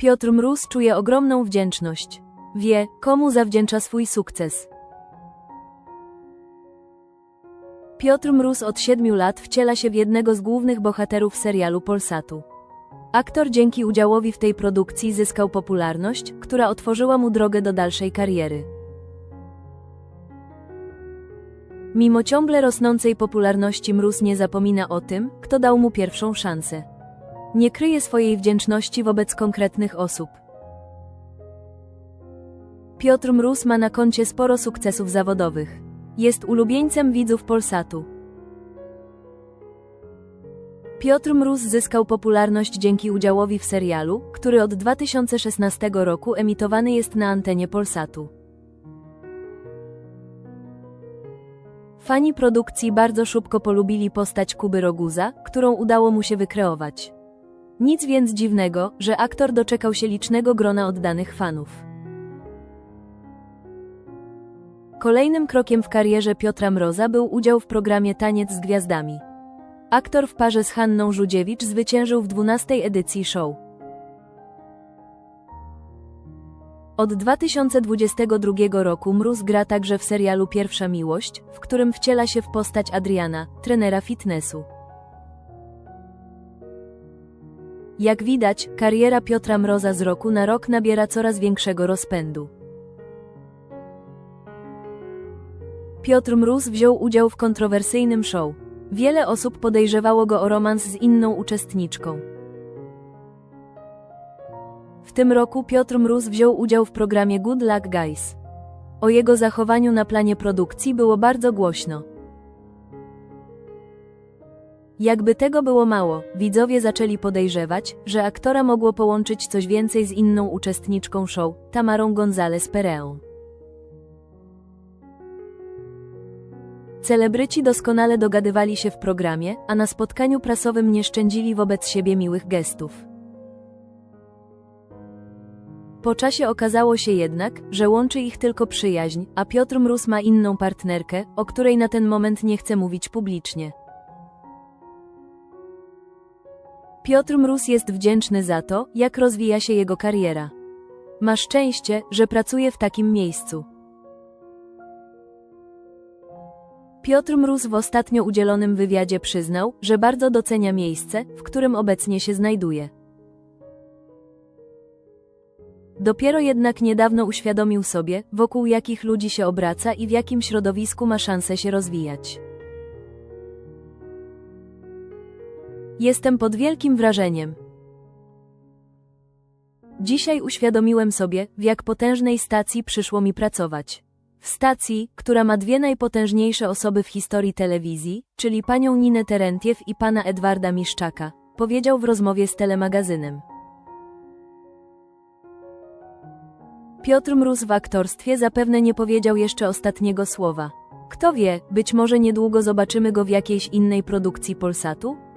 Piotr Mróz czuje ogromną wdzięczność. Wie, komu zawdzięcza swój sukces. Piotr Mróz od siedmiu lat wciela się w jednego z głównych bohaterów serialu Polsatu. Aktor dzięki udziałowi w tej produkcji zyskał popularność, która otworzyła mu drogę do dalszej kariery. Mimo ciągle rosnącej popularności Mróz nie zapomina o tym, kto dał mu pierwszą szansę. Nie kryje swojej wdzięczności wobec konkretnych osób. Piotr Mróz ma na koncie sporo sukcesów zawodowych. Jest ulubieńcem widzów Polsatu. Piotr Mróz zyskał popularność dzięki udziałowi w serialu, który od 2016 roku emitowany jest na antenie Polsatu. Fani produkcji bardzo szybko polubili postać Kuby Roguza, którą udało mu się wykreować. Nic więc dziwnego, że aktor doczekał się licznego grona oddanych fanów. Kolejnym krokiem w karierze Piotra Mroza był udział w programie Taniec z Gwiazdami. Aktor w parze z Hanną Żudziewicz zwyciężył w 12 edycji show. Od 2022 roku Mróz gra także w serialu Pierwsza Miłość, w którym wciela się w postać Adriana, trenera fitnessu. Jak widać, kariera Piotra Mroza z roku na rok nabiera coraz większego rozpędu. Piotr Mróz wziął udział w kontrowersyjnym show. Wiele osób podejrzewało go o romans z inną uczestniczką. W tym roku Piotr Mróz wziął udział w programie Good Luck Guys. O jego zachowaniu na planie produkcji było bardzo głośno. Jakby tego było mało, widzowie zaczęli podejrzewać, że aktora mogło połączyć coś więcej z inną uczestniczką show, Tamarą González Pereą. Celebryci doskonale dogadywali się w programie, a na spotkaniu prasowym nie szczędzili wobec siebie miłych gestów. Po czasie okazało się jednak, że łączy ich tylko przyjaźń, a Piotr Mróz ma inną partnerkę, o której na ten moment nie chce mówić publicznie. Piotr Mróz jest wdzięczny za to, jak rozwija się jego kariera. Ma szczęście, że pracuje w takim miejscu. Piotr Mróz w ostatnio udzielonym wywiadzie przyznał, że bardzo docenia miejsce, w którym obecnie się znajduje. Dopiero jednak niedawno uświadomił sobie, wokół jakich ludzi się obraca i w jakim środowisku ma szansę się rozwijać. Jestem pod wielkim wrażeniem. Dzisiaj uświadomiłem sobie, w jak potężnej stacji przyszło mi pracować. W stacji, która ma dwie najpotężniejsze osoby w historii telewizji, czyli panią Ninę Terentiew i pana Edwarda Miszczaka, powiedział w rozmowie z telemagazynem. Piotr Mróz w aktorstwie zapewne nie powiedział jeszcze ostatniego słowa. Kto wie, być może niedługo zobaczymy go w jakiejś innej produkcji Polsatu?